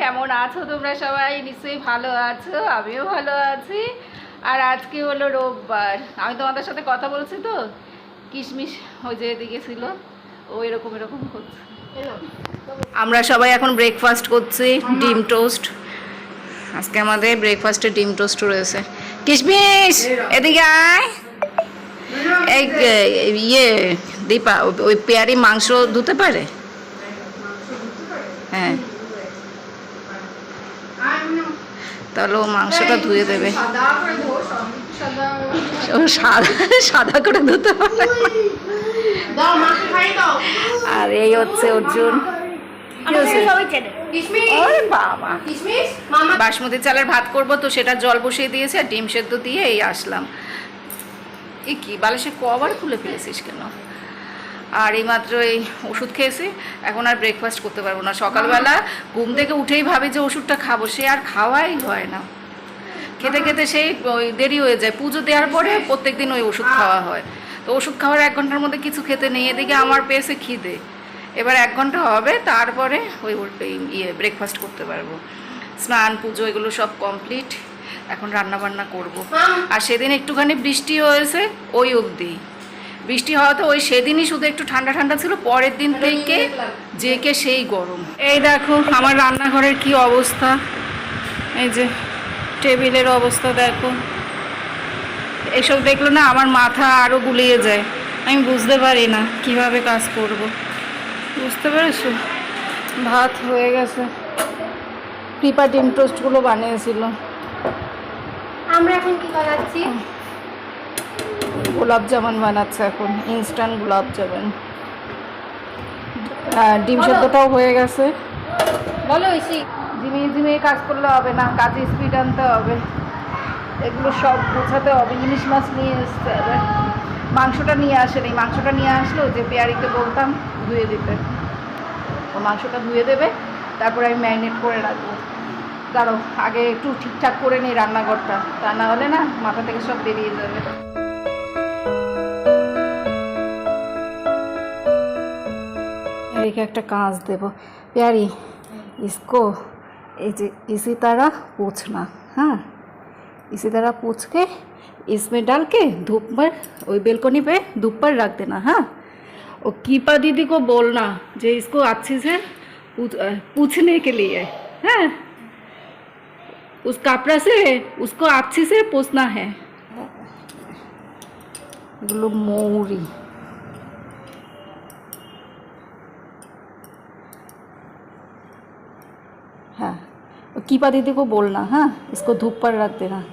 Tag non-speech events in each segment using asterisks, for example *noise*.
কেমন আছো তোমরা সবাই? নিশ্চয়ই ভালো আছো, আমিও ভালো আছি। আর আজকে হলো রোববার। আমি তোমাদের সাথে কথা বলছি তো? কিশমিশ ওই যে এদিকে ছিল, ও এরকম এরকম করছে আমরা সবাই এখন ব্রেকফাস্ট করছি, ডিম টোস্ট আজকে আমাদের ব্রেকফাস্টে ডিম টোস্ট রয়েছে। কিশমিশ, এদিকে আয়। এই ইয়ে দীপা, ওই পেয়ারি মাংস ধুতে পারে? হ্যাঁ। তাহলে ও মাংসটা ধুয়ে দেবে। ও সাদা সাদা করে ধুতে পারে আর এই হচ্ছে অর্জুন। বাসমতি চালের ভাত করব তো, সেটা জল বসিয়ে দিয়েছে, আর ডিম সেদ্ধ দিয়ে এই আসলাম। এ কি, বালিশে কবার খুলে ফেলেছিস কেন? আর এইমাত্র এই ওষুধ খেয়েছি, এখন আর ব্রেকফাস্ট করতে পারব না। সকালবেলা ঘুম থেকে উঠেই ভাবে যে ওষুধটা খাব, সে আর খাওয়াই হয় না। খেতে খেতে সেই ওই দেরি হয়ে যায়। পুজো দেওয়ার পরে প্রত্যেক দিন ওই ওষুধ খাওয়া হয়। তো ওষুধ খাওয়ার এক ঘণ্টার মধ্যে কিছু খেতে নেই, এদিকে আমার পেয়েছে খিদে। এবার এক ঘণ্টা হবে, তারপরে ওই ইয়ে ব্রেকফাস্ট করতে পারব। স্নান, পুজো এগুলো সব কমপ্লিট এখন রান্না বান্না করব। আর সেদিন একটুখানি বৃষ্টি হয়েছে, ওই অবধি। বৃষ্টি হওয়াতে ওই সেদিনই শুধু একটু ঠান্ডা ঠান্ডা ছিল, পরের দিন থেকে জেকে সেই গরম। এই দেখো আমার রান্নাঘরের কি অবস্থা। এই যে টেবিলের অবস্থা দেখো। এসব দেখল না আমার মাথা আরও গুলিয়ে যায়। আমি বুঝতে পারি না কীভাবে কাজ করব। বুঝতে পেরেছ? ভাত হয়ে গেছে। পিপা ডিম টোস্টগুলো বানিয়েছিল। আমরা এখন কি বানাচ্ছি? গোলাপ জামুন বানাচ্ছে এখন ইনস্ট্যান্ট গোলাপ জামুন ডিম সেদ্ধটাও হয়ে গেছে। বলো ঐশী ঝিমিয়ে ঝিমিয়ে কাজ করলে হবে না কাজে স্পিড আনতে হবে। এগুলো সব গোছাতে হবে ইলিশ মাছ নিয়ে এসছে এবার মাংসটা নিয়ে আসেনি মাংসটা নিয়ে আসলো যে পেয়ারিকে বলতাম ধুয়ে দিতে। ও মাংসটা ধুয়ে দেবে তারপরে আমি ম্যারিনেট করে রাখব। দাঁড়ো আগে একটু ঠিকঠাক করে নিই রান্নাঘরটা তা না হলে না মাথা থেকে সব বেরিয়ে যাবে। एक একটা কাজ দেব प्यारी इसको ये जे- इसी तरह पोछना हाँ इसी तरह पोछ के इसमें डाल के धूप पर वही बेलकोनी पे धूप पर रख देना हाँ और कीपा दीदी को बोलना जो इसको अच्छे से पूछ- अ, पूछने के लिए हाँ उस कपड़ा से उसको अच्छे से पोछना है এগুলো कीपा दीदी को बोलना हाँ इसको धूप पर रख देना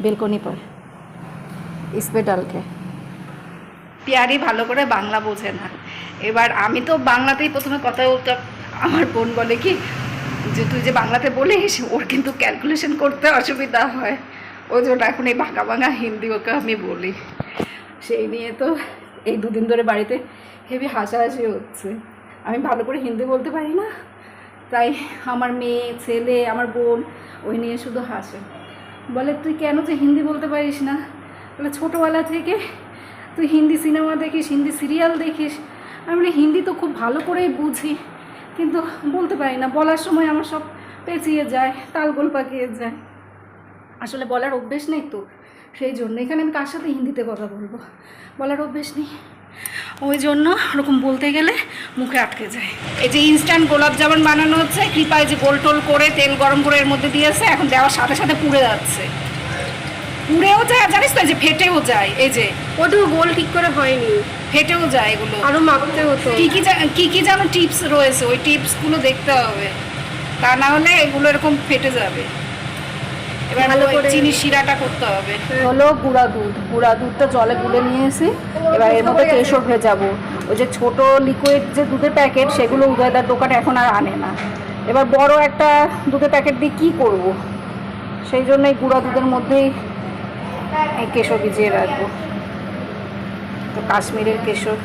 बेलकोनी पर इस पे डाल के পিয়ারি ভালো করে বাংলা বোঝে না এবার আমি তো বাংলাতেই প্রথমে কথা বলতাম আমার বোন বলে কি যে তুই যে বাংলাতে বলিস ওর কিন্তু ক্যালকুলেশন করতে অসুবিধা হয় ওই জন্য এখন এই বাঁকা বাঙা হিন্দি ওকে আমি বলি সেই নিয়ে তো এই দুদিন ধরে বাড়িতে হেভি হাসাহাসি হচ্ছে আমি ভালো করে হিন্দি বলতে পারি না তাই আমার মেয়ে, ছেলে, আমার বোন, ওই নিয়ে শুধু হাসে। বলে, তুই কেন তুই হিন্দি বলতে পারিস না? বলে, ছোটোবেলা থেকে তুই হিন্দি সিনেমা দেখিস, হিন্দি সিরিয়াল দেখিস। আমি বলি, হিন্দি তো খুব ভালো করেই বুঝি, কিন্তু বলতে পারি না। বলার সময় আমার সব পেঁচিয়ে যায়, তালগোল পাকিয়ে যায়। আসলে বলার অভ্যেস নেই তো, সেই জন্য। এখানে আমি কার সাথে হিন্দিতে কথা বলব? বলার অভ্যেস নেই। ওই জন্য ওরকম বলতে গেলে মুখে আটকে যায়। এই যে ইনস্ট্যান্ট গোলাপ জামুন বানানো হচ্ছে কৃপায় যে গোল টোল করে তেল গরম করে এর মধ্যে দিয়েছে এখন দেওয়ার সাথে সাথে পুড়ে যাচ্ছে। পুড়েও যায় জানিস তো যে ফেটেও যায় এই যে। ওটু গোল ঠিক করে হয়নি। ফেটেও যায় এগুলো। আরও মাপতে হতো। কি কি জা- কি কি যেন টিপস রয়েছে ওই টিপসগুলো দেখতে হবে। তা না হলে এগুলো এরকম ফেটে যাবে। এবার ভালো করে- চিনি শিরাটা করতে হবে। হলো গুঁড়া দুধ। গুঁড়া দুধটা জলে গুলে নিয়ে এসে এবার এর মধ্যে কেশর ভেজাবো। ওই যে ছোট লিকুইড যে দুধের প্যাকেট সেগুলো উদয়দার দোকান এখন আর আনে না। এবার বড় একটা দুধের প্যাকেট দিয়ে কী করব? সেই জন্য এই গুঁড়া দুধের মধ্যেই এই কেশর ভিজিয়ে রাখব। তো কাশ্মীরের কেশর।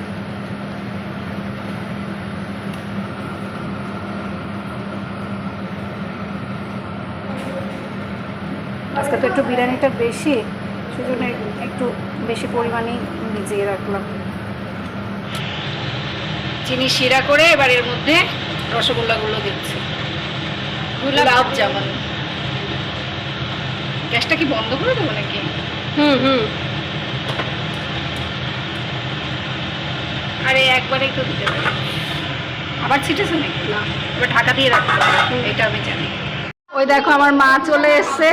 তো একটু বিরিয়ানিটা বেশি সেজন্য একটু বেশি পরিমাণেই ভিজিয়ে রাখলাম। চিনি শিরা করে এবার এর মধ্যে রসগোল্লাগুলো দিচ্ছি। গোলাপ জামুন। গ্যাসটা কি বন্ধ করে দেবো নাকি? হুম হুম। আরে একবারে একটু দিতে পারি আবার ছিটেছে নাকি? না এবার ঢাকা দিয়ে রাখতে এটা আমি জানি। ওই দেখো আমার মা চলে এসছে।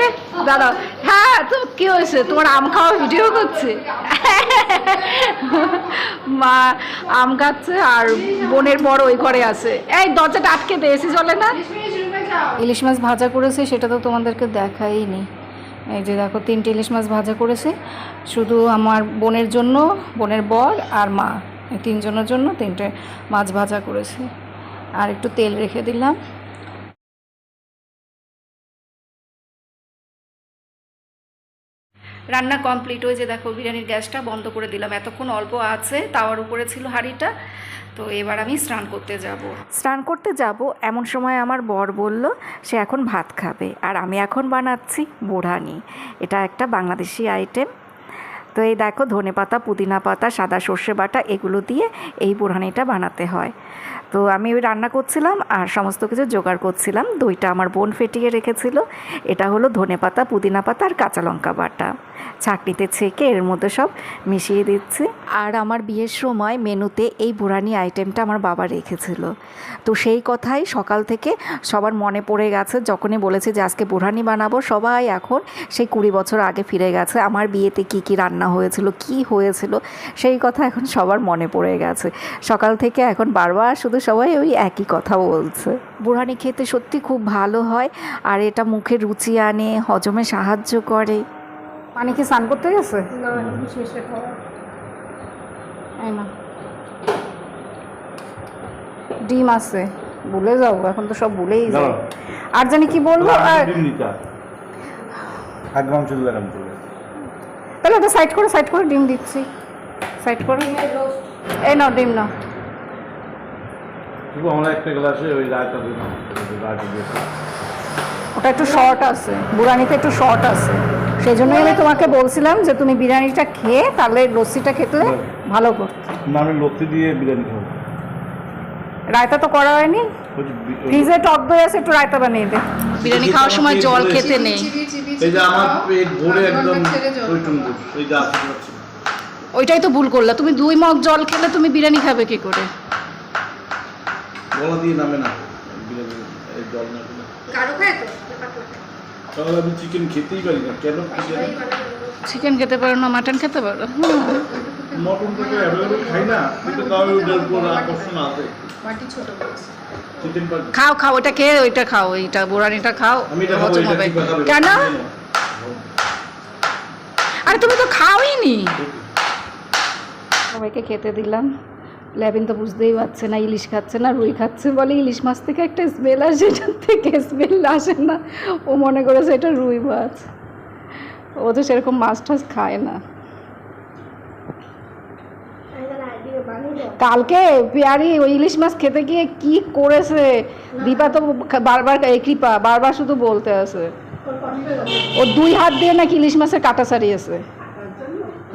দাদা হ্যাঁ তো কি হয়েছে? তোমার আম খাওয়া ভিডিও করছে? মা আম খাচ্ছে আর বোনের বড় ওই ঘরে আছে। এই, দরজাটা আটকে দে, এসি চলে না? ইলিশ মাছ ভাজা করেছে, সেটা তো তোমাদেরকে দেখাইনি। এই যে দেখো, তিনটে ইলিশ মাছ ভাজা করেছে। শুধু আমার বোনের জন্য, বোনের বর আর মা। এই তিনজনের জন্য তিনটে মাছ ভাজা করেছে। আর একটু তেল রেখে দিলাম। রান্না কমপ্লিট হয়ে যে দেখো বিরিয়ানির গ্যাসটা বন্ধ করে দিলাম। এতক্ষণ অল্প আছে, তাওয়ার উপরে ছিল হাঁড়িটা। তো এবার আমি স্নান করতে যাব। স্নান করতে যাব, এমন সময় আমার বর বলল, সে এখন ভাত খাবে। আর আমি এখন বানাচ্ছি বোড়ানি। এটা একটা বাংলাদেশি আইটেম তো এই দেখো ধনে পাতা পুদিনা পাতা, সাদা সর্ষে বাটা, এগুলো দিয়ে এই বোড়ানিটা বানাতে হয়। তো আমি ওই রান্না করছিলাম আর সমস্ত কিছু জোগাড় করছিলাম। দইটা আমার বোন ফেটিয়ে রেখেছিল। এটা হলো ধনে পাতা, পুদিনা পাতা আর কাঁচা লঙ্কা বাটা। ছাকনিতে ছেঁকে এর মধ্যে সব মিশিয়ে দিচ্ছি। আর আমার বিয়ের সময় মেনুতে এই বুড়ানি আইটেমটা আমার বাবা রেখেছিল। তো সেই কথাই সকাল থেকে সবার মনে পড়ে গেছে। যখনই বলেছে যে আজকে বুড়ানি বানাবো, সবাই এখন সেই কুড়ি বছর আগে ফিরে গেছে। আমার বিয়েতে কি কি রান্না হয়েছিল, কি হয়েছিল, সেই কথা এখন সবার মনে পড়ে গেছে। সকাল থেকে এখন বারবার শুধু সবাই ওই একই কথা বলছে। বুড়ানি খেতে সত্যি খুব ভালো হয় আর এটা মুখে রুচি আনে হজমে সাহায্য করে। পানি কি স্নান করতে গেছে? না ডিম আছে ভুলে যাও এখন তো সব ভুলেই যাও আর জানি কি বলব আর তাহলে ওটা সাইড করে সাইড করে ডিম দিচ্ছি। সাইড করে। এই নাও ডিম নাও। ঠিক আমরা একটা গ্লাসে ওই রায়তা দিই রায়তা দিয়েছি ওটা একটু শর্ট আছে বুড়ানিতে একটু শর্ট আছে। সেই জন্যই আমি তোমাকে বলছিলাম যে তুমি বিরিয়ানিটা খেয়ে তাহলে লস্যিটা খেতে ভালো করতে। না আমি লত্তি দিয়ে বিরিয়ানি খাব। রায়তা তো করা হয়নি? ফ্রিজে টক দই আছে একটু রায়তা বানিয়ে দে। বিরিয়ানি খাওয়ার সময় জল খেতে নেই। এই যে আমার পেট ভরে একদম ওইটাই তো ভুল করলা তুমি দুই মগ জল খেলে তুমি বিরিয়ানি খাবে কি করে? গলা দিয়ে নামে না। বিরিয়ানি জল না কারও খায় তো? তাহলে আমি চিকেন খেতেই পারি না। কেন চিকেন খেতে পারো না মাটন খেতে পারো? মটন তো অ্যাভেলেবল খাই না কিন্তু তাও ওইটার উপর আকর্ষণ আছে। বাটি ছোট বয়স চিকেন পার্টি খাও খাও ওটা খেয়ে ওইটা খাও ওইটা বোরানিটা খাও হজম হবে কেন? আরে তুমি তো খাওই নি সবাইকে খেতে দিলাম। ল্যাবিন তো বুঝতেই পারছে না ইলিশ খাচ্ছে না রুই খাচ্ছে বলে ইলিশ মাছ থেকে একটা স্মেল আসে এটার থেকে স্মেল আসে না। ও মনে করেছে এটা রুই মাছ। ও তো সেরকম মাছ টাছ খায় না। কালকে পেয়ারি ওই ইলিশ মাছ খেতে গিয়ে কি করেছে? দীপা তো বারবার কৃপা বারবার শুধু বলতে আছে। ও দুই হাত দিয়ে নাকি ইলিশ মাছের কাটা সারিয়েছে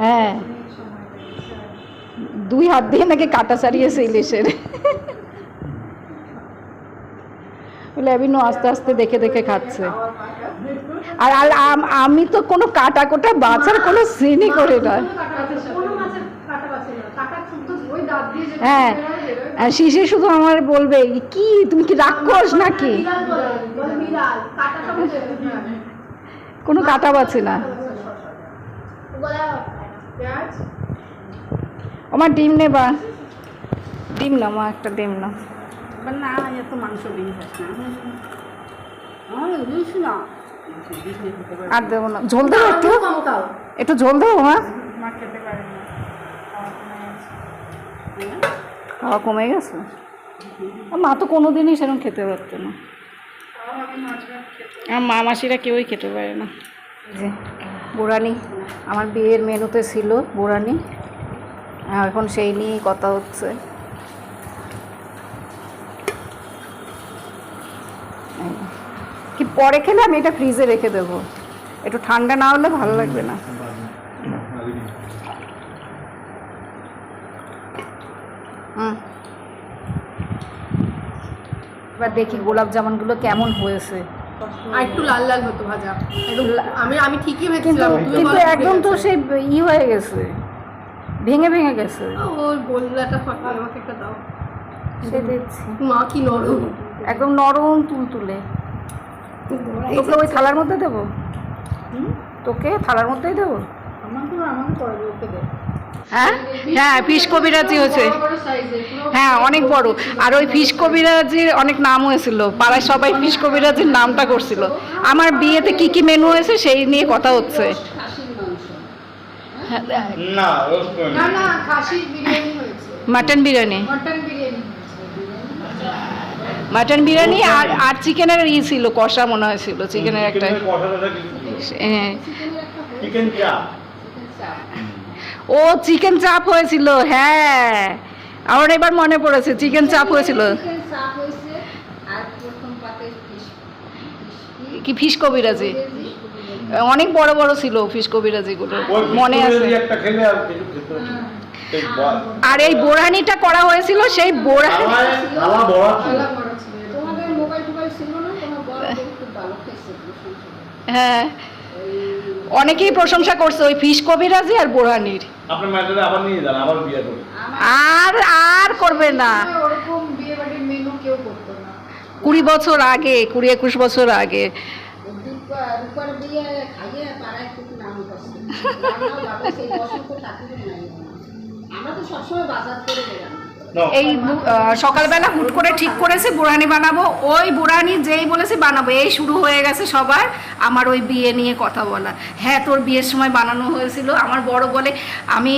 হ্যাঁ। দুই হাত দিয়ে নাকি কাটা সারিয়েছে ইলিশের। ল্যাবিনো আস্তে আস্তে দেখে দেখে খাচ্ছে। আর আর আমি তো কোনো কাটা কোটা বাছার কোনো সিনই করে না। হ্যাঁ শিশি শুধু আমার বলবে, কি, তুমি কি রাক্ষস নাকি? কোনো কাটা বাঁচে না। আমার ডিম নেবা। ডিম না মা একটা ডিম না না এত মাংস খাস না। আর দেবো না। ঝোল দেবো একটু? একটু ঝোল দেবো মা? মা খেতে পারে খাওয়া কমে গেছে। মা তো কোনো দিনই সেরকম খেতে পারতো না। আর মা মাসিরা কেউই খেতে পারে না। যে বুড়ানি আমার বিয়ের মেনুতে ছিল বুড়ানি আর এখন সেই নিয়েই কথা হচ্ছে। কি পরে খেলে আমি এটা ফ্রিজে রেখে দেবো। একটু ঠান্ডা না হলে ভালো লাগবে না। এবার দেখি গোলাপ জামুনগুলো কেমন হয়েছে। আর একটু লাল লাল হতো ভাজা। আমি আমি ঠিকই ভেবেছিলাম কিন্তু একদম তো সেই ই হয়ে গেছে। ভেঙে ভেঙে গেছে। ওর গোল্লাটা আমাকে একটা দাও। সে দেখছি। মা কি নরম। একদম নরম তুলতুলে তোকে ওই থালার মধ্যে দেবো? তোকে থালার মধ্যেই দেবো? হ্যাঁ? হ্যাঁ ফিশ কবিরাজি হয়েছে। হ্যাঁ অনেক বড়। আর ওই ফিশ কবিরাজির অনেক নাম হয়েছিল পাড়ায় সবাই ফিশ কবিরাজির নামটা করছিল। আমার বিয়েতে কি কি মেনু হয়েছে সেই নিয়ে কথা হচ্ছে। না না না খাসির বিরিয়ানি হয়েছে। Mutton biryani? Mutton biryani mutton biryani আর আর চিকেনের ই ছিল কষা মনে হয়েছিল চিকেনের একটা। হ্যাঁ। ও চিকেন চাপ হয়েছিল হ্যাঁ। আমার এবার মনে পড়েছে চিকেন চাপ হয়েছিল। কি ফিশ কবিরাজি। অনেক বড় বড় ছিল ফিশ কবিরাজিগুলো মনে আছে? আর। এই বা- আর এই বোরহানিটা করা হয়েছিল সেই বোরহানি থালায় থালা বড়া ছিল। থালা বড় ছিল। তোমাদের মোবাইল টোবাইল ছিল না? তোমার বড় বউ খুব ভালো খেয়েছে প্রশংসা। হ্যাঁ। অনেকেই প্রশংসা করছে ওই ফিশ কবিরাজি আর বোরহানির। আপনার ম্যাটারে আবার নিয়ে যান আবার বিয়ে করুন। আর আর করবে না। ওরকম বিয়ে বাড়ির মেনু কেউ করতো না। কুড়ি বছর আগে কুড়ি একুশ বছর আগে রূপা- রূপার বিয়ে খাইয়ে পাড়ায় খুব নাম করছে রান্নাও ভালো, সেই বসন্ত ঠাকুরের নাই আমরা তো সবসময় বাজার করে নাও। এই সকালবেলা হুট করে ঠিক করেছি বুড়ানি বানাবো। ওই বুড়ানি যেই বলেছি বানাবো এই শুরু হয়ে গেছে সবার আমার ওই বিয়ে নিয়ে কথা বলা হ্যাঁ তোর বিয়ের সময় বানানো হয়েছিল। আমার বড় বলে আমি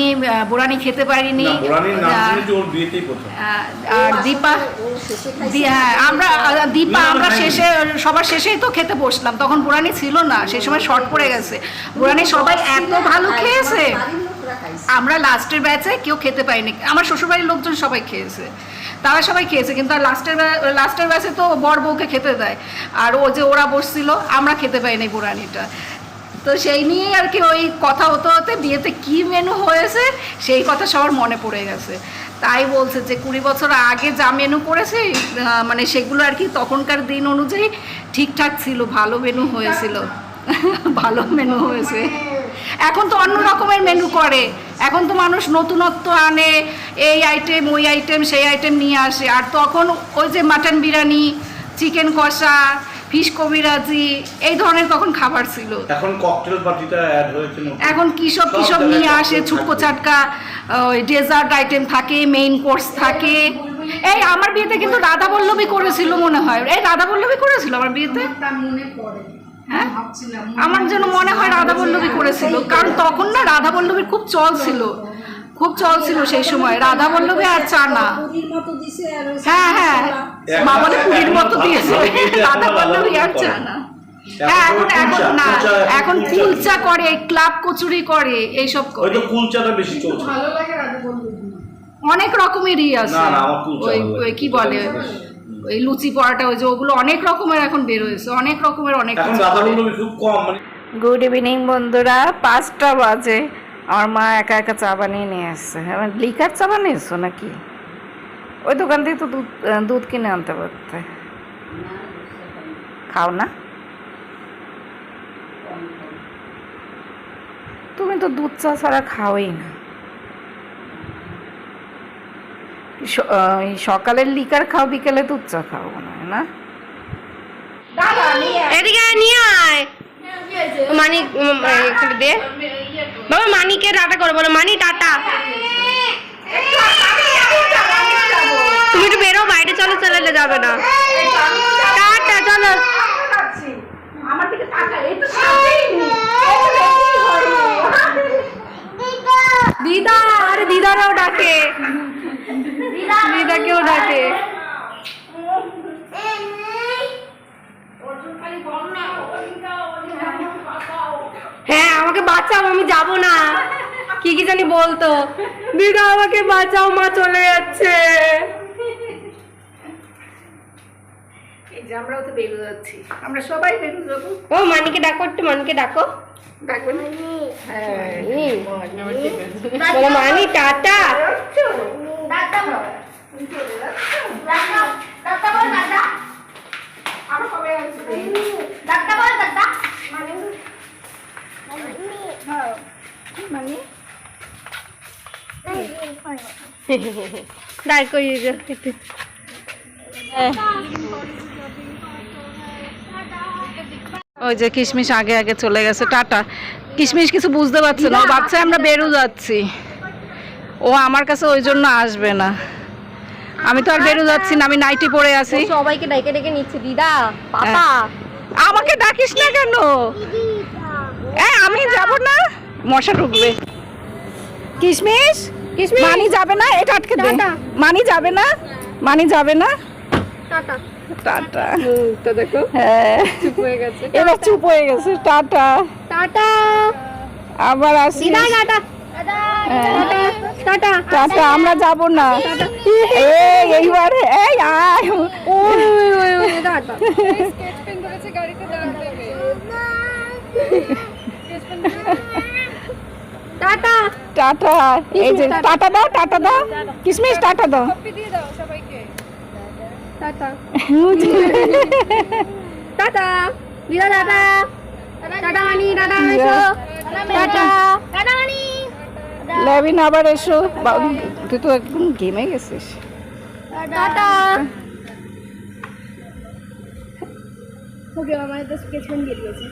বুড়ানি খেতে পারিনি। আর দীপা হ্যাঁ আমরা দীপা আমরা শেষে সবার শেষেই তো খেতে বসলাম। তখন বুড়ানি ছিল না সেই সময় শর্ট পড়ে গেছে। বুড়ানি সবাই এত ভালো খেয়েছে। খাইছে আমরা লাস্টের ব্যাচে কেউ খেতে পাইনি আমার শ্বশুরবাড়ির লোকজন সবাই খেয়েছে। তারা সবাই খেয়েছে, কিন্তু আর লাস্টের লাস্টের ব্যাচে তো বর বউকে খেতে দেয়। আর ও যে ওরা বসছিল, আমরা খেতে পাইনি বুড়ানিটা। তো সেই নিয়েই আর কি ওই কথা হতে হতে বিয়েতে কি মেনু হয়েছে, সেই কথা সবার মনে পড়ে গেছে। তাই বলছে যে কুড়ি বছর আগে যা মেনু করেছে মানে সেগুলো আর কি তখনকার দিন অনুযায়ী ঠিকঠাক ছিল, ভালো মেনু হয়েছিল। *laughs* ভালো মেনু হয়েছে। এখন তো অন্য রকমের মেনু করে। এখন তো মানুষ নতুনত্ব আনে এই আইটেম ওই আইটেম সেই আইটেম নিয়ে আসে। আর তখন ওই যে মাটন বিরিয়ানি চিকেন কষা ফিশ কবিরাজি এই ধরনের তখন খাবার ছিল। এখন ককটেল পার্টিটা অ্যাড হয়েছে নতুন। এখন কিসব সব কিসব নিয়ে আসে? ছুটকো। চাটকা ওই ডেজার্ট আইটেম থাকে মেইন কোর্স থাকে। এই আমার বিয়েতে কিন্তু রাধা বল্লভী করেছিল মনে হয়। এই রাধা বল্লভী করেছিল আমার বিয়েতে? তার মনে পড়ে। হ্যাঁ? আমার যেন মনে হয় রাধা বল্লভী করেছিল। কারণ তখন না রাধা বল্লভীর খুব চল ছিল। খুব চল ছিল সেই সময়। রাধা বল্লভী আর চানা। হ্যাঁ হ্যাঁ। এখন- মা বলে পুরীর মতো দিয়েছে। রাধা বল্লভী আর করে। চানা হ্যাঁ এখন এখন এখন না। কুলচা, এখন কুলচা। করে ক্লাব কচুরি করে এইসব করে। কুলচাটা বেশি চলছে। ভালো লাগে রাধা বন্ধু অনেক রকমেরই আছে। না, না, আমার কুলচা ওই ভালো ওই কি বলে? ওই লুচি পরাটা ওই যে ওগুলো অনেক রকমের এখন বের হয়েছে অনেক রকমের অনেক মানে গুড ইভিনিং বন্ধুরা। পাঁচটা বাজে। আমার মা একা একা চা বানিয়ে নিয়ে এসছে লিকার চা বানিয়েছো নাকি? ওই দোকান থেকে তো দুধ দুধ কিনে আনতে পারতে। খাও না? তুমি তো দুধ চা ছাড়া খাওই না স- আহ, এই সকালের লিকার খাও বিকেলে দুধ চা খাও মনে হয় না? এদিকে নিয়ে আয়। মানি দে। বাবা মানিকে টাটা করে বলো মানি টাটা। তুমি একটু বেরো বাইরে চলো চলে যাবে না। টাটা চলো। আমার দিকে এই তো। দিদা আরে দিদারাও ডাকে। দিদাকেও ডাকে। হ্যাঁ আমাকে বাঁচাও আমি যাব না। কি কি জানি বলতো। দিদা আমাকে বাঁচাও মা চলে যাচ্ছে। আমরাও তো বেরো যাচ্ছি। আমরা সবাই বেরো যাব। ও মানিকে ডাকো একটু মানিকে ডাকো। ডাকবেন? হ্যাঁ মানি। টাটা। দাঁড় ওই যে কিশমিশ আগে আগে চলে গেছে, টাটা। কিশমিশ কিছু বুঝতে পারছে না, ও বাচ্চা আমরা বেরো যাচ্ছি। ও আমার কাছে ওই জন্য আসবে না। আমি তো আর বেরো যাচ্ছি না আমি নাইটি পরে আছি। সবাইকে ডেকে ডেকে নিচ্ছে দিদা পাপা। আমাকে ডাকিস না কেন? এ আমি যাব না? মশা ঢুকবে। কিশমিশ কিশমিশ। মানি যাবে না? এটা আটকে দে। মানি যাবে না? মানি যাবে না? টাটা। টাটা। তো দেখো। হ্যাঁ। চুপ হয়ে গেছে। এবার চুপ হয়ে গেছে। টাটা। টাটা। আবার আসি দিদা টাটা। টাটা। টাটা আমরা যাব না। এই এইবার এই আয়। ওই ওই ওই টাটা। টাটা টাটা এই যে টাটা? দাও টাটা দাও। কিশমিশ টাটা দাও। *laughs* টাটা। টাটা। দিদা টাটা। টাটা মানি টাটা এসো। টাটা। টাটা মানি লেবিন আবার এসো। তুই তো একদম গেমে গেছিস। টাটা। ওকে আমার তো স্কেচ দিয়ে দিয়েছে।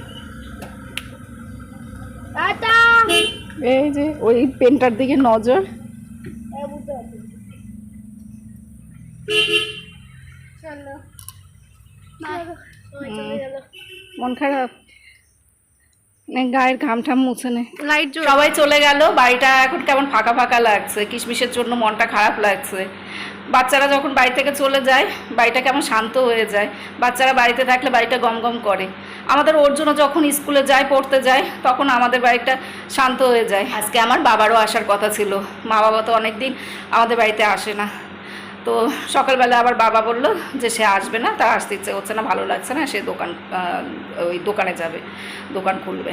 টাটা। এই যে ওই পেনটার দিকে নজর। মন খারাপ? গায়ের ঘাম ঠাম মুছে নে। লাইট সবাই চলে গেল বাড়িটা এখন কেমন ফাঁকা ফাঁকা লাগছে কিশমিশের জন্য মনটা খারাপ লাগছে। বাচ্চারা যখন বাড়ি থেকে চলে যায় বাড়িটা কেমন শান্ত হয়ে যায়। বাচ্চারা বাড়িতে থাকলে বাড়িটা গম গম করে। আমাদের ওর জন্য যখন স্কুলে যায় পড়তে যায় তখন আমাদের বাড়িটা শান্ত হয়ে যায়। আজকে আমার বাবারও আসার কথা ছিল। মা বাবা তো অনেক দিন আমাদের বাড়িতে আসে না। তো সকালবেলা আবার বাবা বলল যে সে আসবে না, তার আসতে ইচ্ছে হচ্ছে না, ভালো লাগছে না, সে দোকান ওই দোকানে যাবে, দোকান খুলবে।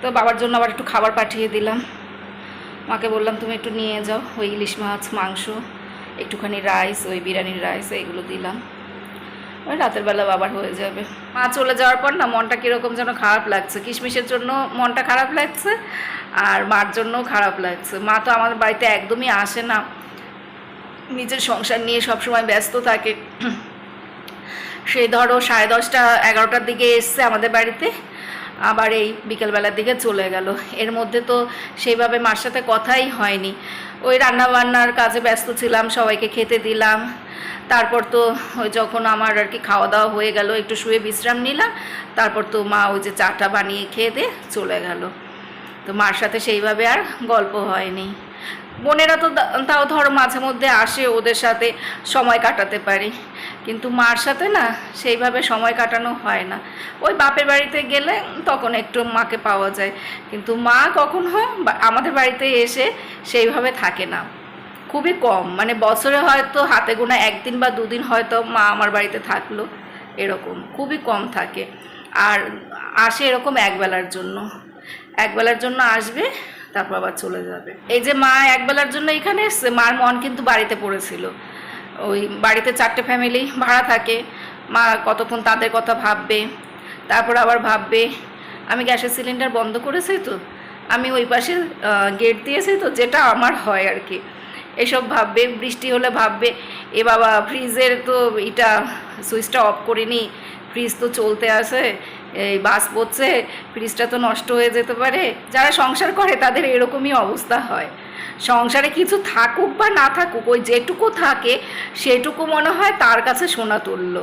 তো বাবার জন্য আবার একটু খাবার পাঠিয়ে দিলাম। মাকে বললাম, তুমি একটু নিয়ে যাও, ওই ইলিশ মাছ, মাংস, একটুখানি রাইস, ওই বিরিয়ানির রাইস, এইগুলো দিলাম। ওই রাতের বেলা বাবার হয়ে যাবে। মা চলে যাওয়ার পর না, মনটা কীরকম যেন খারাপ লাগছে। কিশমিশের জন্য মনটা খারাপ লাগছে আর মার জন্যও খারাপ লাগছে। মা তো আমার বাড়িতে একদমই আসে না। নিজের সংসার নিয়ে সবসময় ব্যস্ত থাকে। সে ধরো সাড়ে দশটা, এগারোটার দিকে এসছে আমাদের বাড়িতে, আবার এই বিকেলবেলার দিকে চলে গেল। এর মধ্যে তো সেইভাবে মার সাথে কথাই হয়নি। ওই রান্না বান্নার কাজে ব্যস্ত ছিলাম, সবাইকে খেতে দিলাম। তারপর তো ওই যখন আমার আর কি খাওয়া দাওয়া হয়ে গেল, একটু শুয়ে বিশ্রাম নিলাম। তারপর তো মা ওই যে চাটা বানিয়ে খেয়ে দিয়ে চলে গেল। তো মার সাথে সেইভাবে আর গল্প হয়নি। বোনেরা তো তাও ধরো মাঝে মধ্যে আসে ওদের সাথে সময় কাটাতে পারি। কিন্তু মার সাথে না সেইভাবে সময় কাটানো হয় না। ওই বাপের বাড়িতে গেলে তখন একটু মাকে পাওয়া যায়। কিন্তু মা কখনো আমাদের বাড়িতে এসে সেইভাবে থাকে না। খুবই কম। মানে বছরে হয়তো হাতে গোনা একদিন বা দুদিন হয়তো মা আমার বাড়িতে থাকল এরকম। খুবই কম থাকে। আর আসে এরকম একবেলার জন্য। একবেলার জন্য আসবে তারপর আবার চলে যাবে। এই যে মা একবেলার জন্য এখানে এসছে, মার মন কিন্তু বাড়িতে পড়েছিল। ওই বাড়িতে চারটে ফ্যামিলি ভাড়া থাকে। মা কতক্ষণ তাদের কথা ভাববে, তারপর আবার ভাববে, আমি গ্যাসের সিলিন্ডার বন্ধ করেছি তো, আমি ওই পাশে গেট দিয়েছি তো, যেটা আমার হয় আর কি এসব ভাববে, বৃষ্টি হলে ভাববে, এ বাবা ফ্রিজের তো এটা সুইচটা অফ করিনি ফ্রিজ তো চলতে আসে এই বাস পড়ছে ফ্রিজটা তো নষ্ট হয়ে যেতে পারে। যারা সংসার করে, তাদের এরকমই অবস্থা হয়। সংসারে কিছু থাকুক বা না থাকুক, ওই যেটুকু থাকে, সেটুকু মনে হয় তার কাছে সোনা তুলল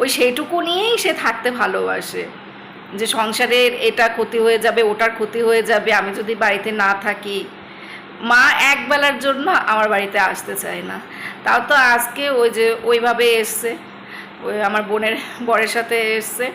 ওই সেইটুকু নিয়েই সে থাকতে ভালোবাসে। যে সংসারের এটা ক্ষতি হয়ে যাবে, ওটার ক্ষতি হয়ে যাবে, আমি যদি বাড়িতে না থাকি। মা একবেলার জন্য আমার বাড়িতে আসতে চায় না। তাও তো আজকে ওই যে ওইভাবে এসছে। ওই আমার বোনের, বরের সাথে এসছে।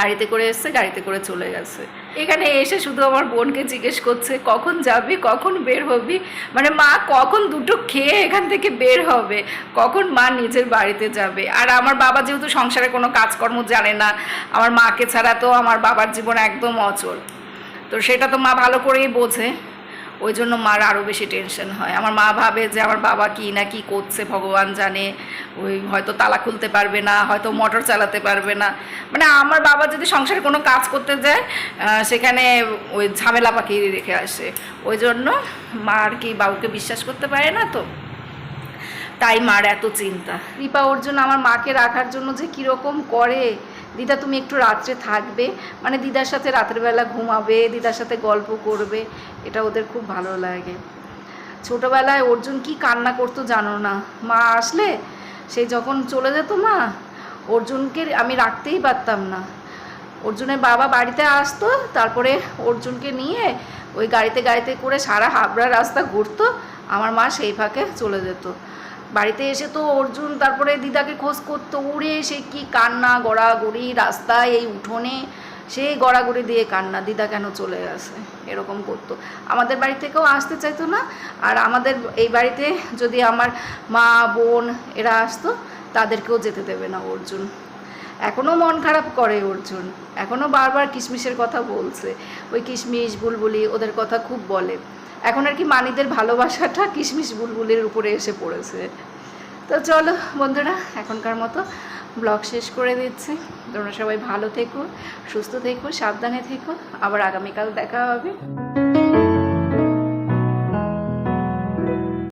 গাড়িতে করে এসছে, গাড়িতে করে চলে গেছে। এখানে এসে শুধু আমার বোনকে জিজ্ঞেস করছে, কখন যাবি? কখন বের হবি? মানে মা, কখন দুটো খেয়ে এখান থেকে বের হবে? কখন মা নিজের বাড়িতে যাবে? আর আমার বাবা যেহেতু সংসারে কোনো কাজকর্ম জানে না, আমার মাকে ছাড়া তো আমার বাবার জীবন একদম অচল। তো সেটা তো মা ভালো করেই বোঝে। ওই জন্য মার আরও বেশি টেনশন হয়। আমার মা ভাবে যে আমার বাবা কি না কি করছে, ভগবান জানে। ওই হয়তো তালা খুলতে পারবে না, হয়তো মোটর চালাতে পারবে না। মানে আমার বাবা যদি সংসারে কোনো কাজ করতে যায় সেখানে ওই ঝামেলা পাকিয়ে রেখে আসে। ওই জন্য মা আর কি বাবুকে বিশ্বাস করতে পারে না তো? তাই মার এত চিন্তা। রিপা অর্জুন আমার মাকে রাখার জন্য যে কীরকম করে দিদা, তুমি একটু রাত্রে থাকবে। মানে দিদার সাথে রাতের বেলা ঘুমাবে, দিদার সাথে গল্প করবে, এটা ওদের খুব ভালো লাগে। ছোটোবেলায় অর্জুন কি কান্না করতো জানো না? মা আসলে সে যখন চলে যেত মা, অর্জুনকে আমি রাখতেই পারতাম না। অর্জুনের বাবা বাড়িতে আসতো, তারপরে অর্জুনকে নিয়ে ওই গাড়িতে গাড়িতে করে সারা হাবড়া রাস্তা ঘুরতো, আমার মা সেই ফাঁকে চলে যেত। বাড়িতে এসে তো অর্জুন, তারপরে দিদাকে খোঁজ করতো উড়ে সে কি কান্না, গড়াগড়ি রাস্তায় এই উঠোনে। সেই গড়াগড়ি দিয়ে কান্না, দিদা কেন চলে গেছে? এরকম করতো। আমাদের বাড়ি থেকেও আসতে চাইতো না। আর আমাদের এই বাড়িতে যদি আমার মা, বোন এরা আসতো, তাদেরকেও যেতে দেবে না অর্জুন। এখনও মন খারাপ করে অর্জুন। এখনও বারবার কিশমিশের কথা বলছে। ওই কিশমিশ, বুলবুলি ওদের কথা খুব বলে। এখন আর কি মানিদের ভালোবাসাটা কিশমিশ বুলবুলের উপরে এসে পড়েছে। তো চলো বন্ধুরা, এখনকার মতো ব্লগ শেষ করে দিচ্ছি। তোমরা সবাই ভালো থেকো, সুস্থ থেকো, সাবধানে থেকো। আবার আগামীকাল দেখা হবে।